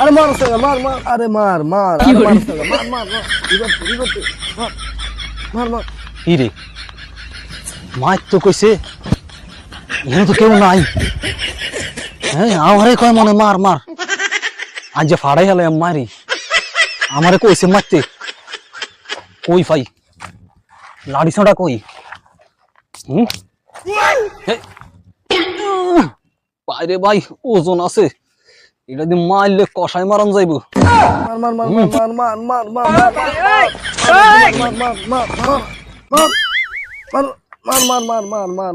আরে মার মার মার আরে মার মার আরে মার মার মার মার মার মার মার তো কইছে, এখানে তো কেউ নাই। হ্যাঁ আমারে কয় মনে, মার মার। আজ যে ফাড়াই হলে মারি, আমারে কইছে মারতে। কই ফাই লাড়ি কই? হুম। বাইরে ভাই ওজন আছে এটা দিয়ে মারলে কষায় মারান যাইবো মার মার মার মার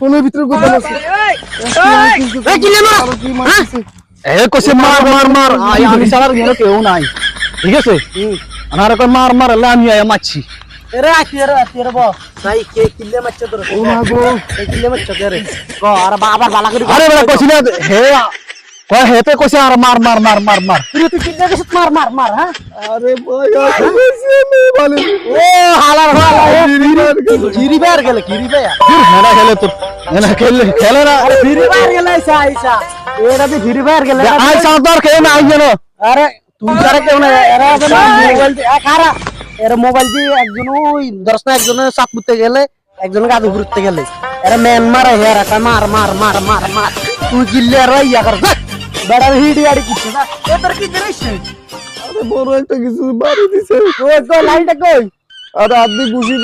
ফোনের ভিতরে গোদাম আছে এই কি লে মার? আর এ কইছে মার মার মার। আই আমি সারার ঘরে কেউ নাই। ঠিক আছে? আর কই মার মার লে আমি আয়া মারছি। এরে আছি এরে বস। ভাই কে কিল্লে মারছে তোর? ও মা গো। কে কিল্লে মারছে কে রে ক আর বা- আবার বালা করে আরে বেটা কইছি না হে কয় হেতে কইছে আর মার মার মার মার মার। তুই তুই কিল্লে গেছিস? মার মার মার হ্যাঁ? আরে আর কইছি আমি বলে? ও হালার হালা ফিরি গেল গেলে গিরি মেলা খেলে তো মেলা খেলে খেলে না। আরে ফিরি বের গেলে আইসা আইসা। এরা দি ফিরি বের গেলে আই সাঁতার খেয়ে না আই আরে তুই তারা কেউ না এরা মোবাইল দিয়ে এরা মোবাইল দিয়ে একজন ওই দশ একজনের সাপ করতে গেলে একজন গাদু ঘুরতে গেলে। এরা ম্যান মারে হেরা কয় মার মার মার মার মার। তুই আর ইয়া কর বেড়ার হিডি আড়ি কিছু না এ তোর কি জিনিস আরে বড় একটা কিছু বাড়ি দিছে। ওই কই লাইনটা কই? আরে আদি গুছি